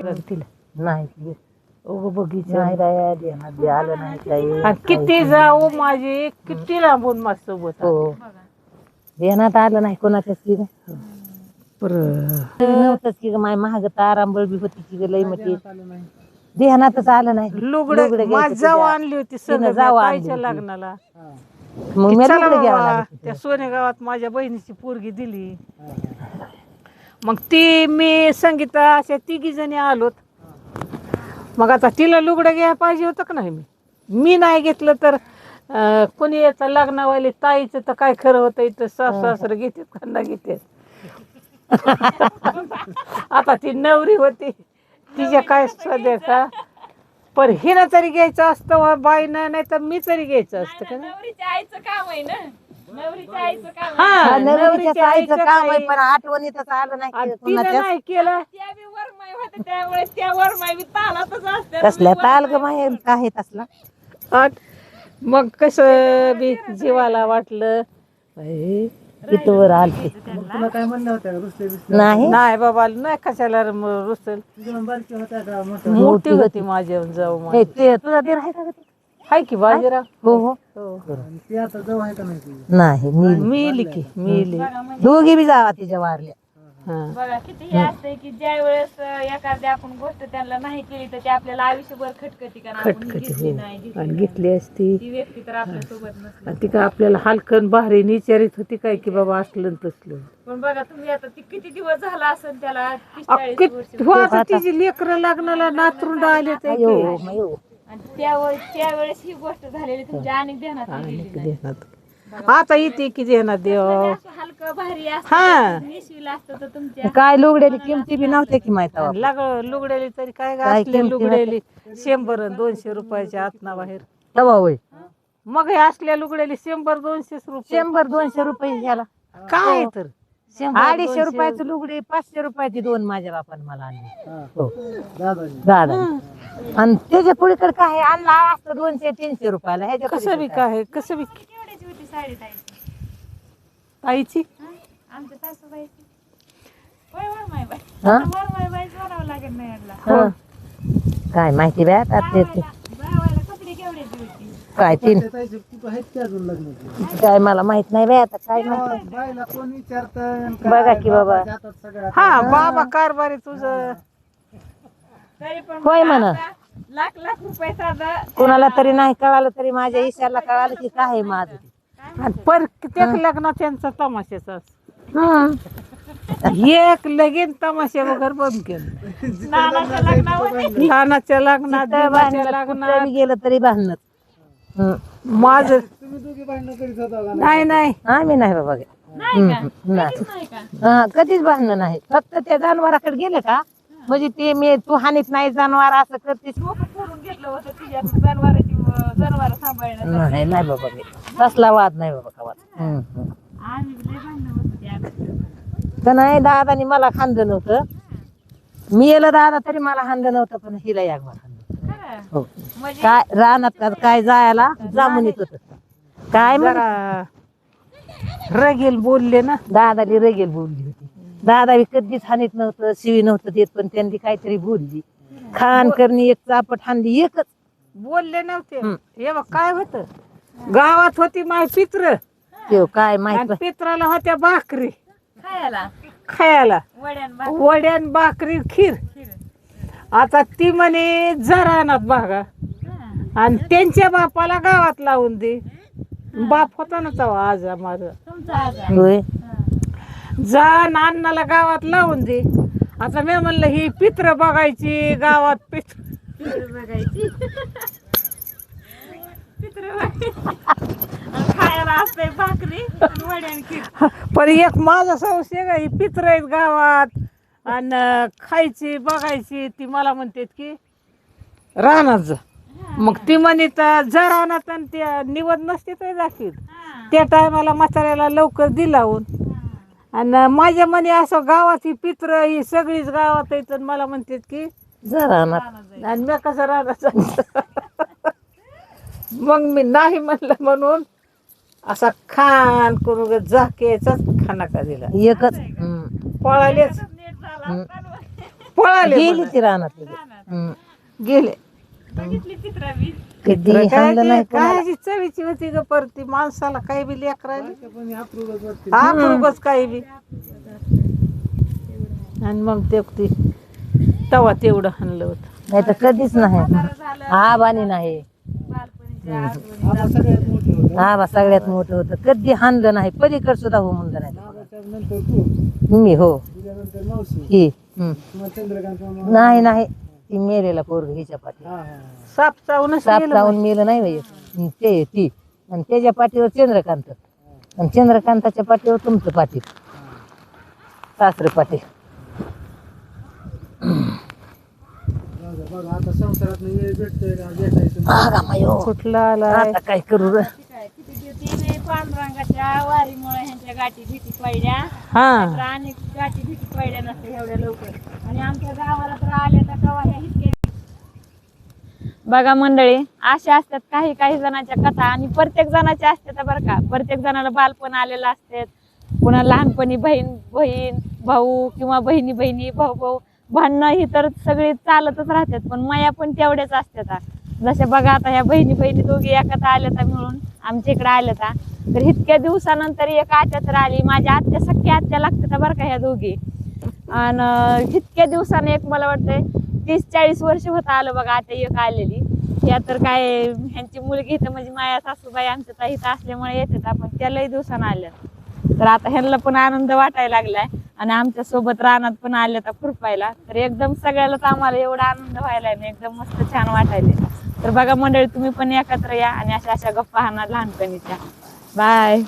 तिला नाही उगं बगीचा नाही. बाया ध्यानात बी आलं नाही काही. आणि किती जाऊ माझी किती लांबून माझ सोबत हो. ध्यानात आलं नाही कोणाच्याच की ग. तरी नव्हतंच की ग माय महाग तारांबळ बी होती की ग लई मोठी. ध्यानातच आलं नाही. लुगडे लुगडं माझ घ्यायचं जाऊ. आणली होती तिनं सगळं जाऊ आणली ताईच्या होती. लग्नाला. मग मी चला लुगडं घ्यावं बाबा, लागत त्या सोनेगावात माझ्या बहिणीची पोरगी दिली. मग ती मी संगीता अशा तिघी जणी आलोत. मग आता तिला लुगडं घ्यायला पाहिजे होतं का नाही? मी मी नाही घेतलं तर अं, कोणी येतं लग्नावाली ताईचं तर काय खरं होतं? इथं सासू सासरं घेतात का घेते घेतात? आता ती नवरी होती. तिच्या काय सध्या का? पण हिनं तरी घ्यायचं असतं वा बाईनं नाही तर मी तरी घ्यायचं असतं का? नाही? नवरीच्या आईचं काम आहे ना. नवरीच्या आईचं काम आहे. हा नवरीच्या नवरीच्या आईचं आईचं काम आहे काय? पण आठवणीतच आलं नाही आणि की तिनं कोणाच्याच. नाही केलं. त्या बी वरमाई होते त्यामुळे त्या वरमाई बी तालातच असते कसल्या ताल ग माहेर काय तसला. मग कसं बी जीवाला वाटलं? बाई, आलते तुला काय म्हणलं होतं? का रुसले बिसले नाही. नाही बाबा नाही कशाला रुसल तुझ्या बारकी होत्या का? मोठ्या मोठी होती माझ्या जाऊ हे, ते तुझा दीर आहे का ग ते? हाय की बाजीराव हो हो. हो. आणि ती आता जवळ आहे का नाही तुझी? नाही मी मिली की मिली दोघी बी जावा तिच्या वारल्या. हा. बघा किती हे असतंय की ज्या वेळेस एखाद्या आपण गोष्ट त्यांना नाही केली तर ते आपल्याला आयुष्यभर कारण आपण ही घेतली नाही घेतली आणि नाही. घेतली असती. ती व्यक्ती तर आपल्यासोबत नसली. आणि ती काय आपल्याला हलकन भारी विचारित होती काय की बाबा असलं न तसलं. पण बघा तुम्ही आता ती किती दिवस झाला असेल त्याला तीस चाळीस हो, आता तिची लेकरं लग्नाला नातरुंड आले ते अयो मयो. आणि त्यावेळेस त्यावेळेस ही गोष्ट झालेली तुमच्या अनेक ध्यानात नाही. आता येते की देण्यात देव. असं हलकं भारी हा. असतं निशिला असतं तर तुमच्या काय लुगड्याची किमती बी नव्हत्या की माहिती आणि लाग लुगडेली तरी काय काय असले किमती लुगडेली शंभर आणि दोनशे रुपयाच्या आतना बाहेर. तवा होय. मग हे असल्या लुगडेली शंभर दोनशे रुपये. शंभर दोनशे रुपये झाला काय तर? अडीचशे रुपयाचं लुगडी पाचशे रुपयाची दोन माझ्या बापाने मला आणली. हा. हो. दादाजी. दादा. आणि त्याच्या पुढीकडे काय आणला असतं दोनशे तीनशे रुपयाला. ह्याच्या कसं पलीकडे काय कसं बी केवढ्याची होती साडी ताईची. ताईची? हं? आमच्या सासूबाईची. होय वरमाई बाई. हा? आता वरमाई बाई जोडावं लागेल नाही याला. हं. काय माहिती बॅ आता ते ते- काय तीन? काय मला माहीत नाही बाय आता काय माहिती बायला कोण विचारतं बघा की बाबा. हा बाबा कारभारी तुझं. तरी पण होय म्हणा. लाख लाख रुपये साधा कोणाला तरी नाही कळालं तरी माझ्या ईशाला कळालं की काय आहे माझं पर कित्येक लग्न त्यांचा तमाशाचा असतो. हं. एक लगीन तमाशा वगैरे बंद केलं. नानाच्या लग्नावर लहानाच्या लग्नात लग्नात. बी गेलं तरी बांधणं. माझ तुम्ही दोघी भांडणं करीत होता का? नाही नाही. आम्ही नाही बाबा नाही का? नाही कधीच नाही का? हा कधीच बांधणं नाही. फक्त त्या जनावराकडे गेले का? म्हणजे ते मी तू हानीत नाही जनावर असं करतेस फोडून घेतलं होतं तिच्या जनावरांची जनावर सांभाळण्यासाठी. नाही नाही बाबा मी. तसला वाद नाही बाबा का वाद. आम्ही लय भांडणं होतं त्या अगोदर. तर नाही दादानी मला खांदं नव्हतं. मी येलं दादा तरी मला खांदं नव्हतं पण हिला या खांदं खरं? हो. म्हणजे काय रानात का- काय जायला? जामून येत होत काय जरा रगेल बोलले ना. दादाली रेगेल बोलली होती. दादा बी कधीच हानीत नव्हतं शिवी नव्हतं देत पण त्यांनी काहीतरी बोलली. खान करणी एक चापट हानली एकच. बोलले नव्हते. हे बघ काय होत? गावात होती माय पित्र. त्यो काय आणि माहीत पित्राला होत्या भाकरी. खायला? खायला. वड्यान वड्यान भाकरी खीर. आता ती म्हणे जरानात बागा आणि त्यांच्या बापाला गावात लावून दे. बाप होता ना तेव्हा आज माझा. होय. जा अण्णाला गावात लावून दे. आता मी म्हणलं ही पित्र बघायची गावात पित्र पित्र बघायची. पित्र बघायची. आणि खायला असते भाकरी आणि वड्यान खीर. पण एक माझा संशय का ही पित्र आहेत गावात. आणि खायची बघायची ती मला म्हणतात की रानात जा. मग ती म्हणे तर जा रानात आणि त्या निवड नसते तर दाखवीत त्या टायमाला म्हाताऱ्याला लवकर दिलावून आणि माझ्या म्हणे असं गावात ही पित्र ही सगळीच गावात आहेत आणि मला म्हणतात की जरा ना आणि मी कसं राहणार मग मी नाही म्हणलं म्हणून असा खान करून जाकेचाच खाना का दिला. एकच. पळालेच. पळाले गेली ती रानात. गेले. बघितली चित्र कधी हाणलं नाही काय चवीची होती ग परती. माणसाला काही बी लेकरायला आपरुगच काही बी. आणि मग ते ती तवा तेवढं हाणलं होतं. नाही तर कधीच नाही. आबानी नाही. आबा सगळ्यात मोठं होतं. आबा सगळ्यात मोठं होतं. कधी हाणलं नाही. पलीकड सुद्धा हो म्हणलं नाही. आबाच्या नंतर तू. मी हो. मावशी. ही. हम्म. किंवा चंद्रकांत मामा. नाही नाही. ती मेलेला पोरग हिच्या पाठी. हा हा साप चावूनच साप गेलं लावून मेलं नाही बाई. ते ती. आणि त्याच्या पाठीवर चंद्रकांत. आणि चंद्रकांताच्या पाठीवर तुमचं पाठी सासरे जाऊ दे, बघा आता संसारात वेळ भेटतोय का? भेटायचं आगा मायो. कुठला आला आता काय करू रे? पांडुरंगाच्या वारीमुळे ह्यांच्या गाठी भेटी पडल्या. हा. आणि गाठी भेटी पडल्या नसते एवढ्या लवकर. आणि आमच्या गावाला तर आल्या तर कवा ह्या इतके बघा मंडळी अशा असतात काही काही जणांच्या कथा आणि प्रत्येक जणाच्या असतात बरं का. प्रत्येक जणाला बालपण आलेलं असतात पुन्हा लहानपणी बहीण बहीण भाऊ किंवा बहिणी बहिणी भाऊ भाऊ. भांडणं ही तर सगळी चालतच राहतात पण माया पण तेवढ्याच असतात जशा जसे बघा आता ह्या बहिणी बहिणी दोघी एकत्र आल्या मिळून. आमच्या इकडे आल्या तर इतक्या दिवसानंतर एक आत्या तर आली माझ्या आत्या सख्या आत्या लागतात बरं का ह्या दोघी. आणि इतक्या दिवसाने एक मला वाटतंय तीस चाळीस वर्ष होत आलं बघा आता एक आलेली. त्या तर काय ह्यांची मुलगी इथं म्हणजे माया सासूबाई आमच्या ताई इथं असल्यामुळे येतात आपण. त्यालाही दिवसानं आल्या. तर आता ह्यांना पण आनंद वाटायला लागलाय. आणि आमच्यासोबत रानात पण आल्या तर खुरपायला. तर एकदम सगळ्यालाच आम्हाला एवढा आनंद व्हायला ना एकदम मस्त छान वाटायला तर बघा मंडळी तुम्ही पण एकत्र या आणि अशा अशा गप्पा हाना लहानपणीच्या. बाय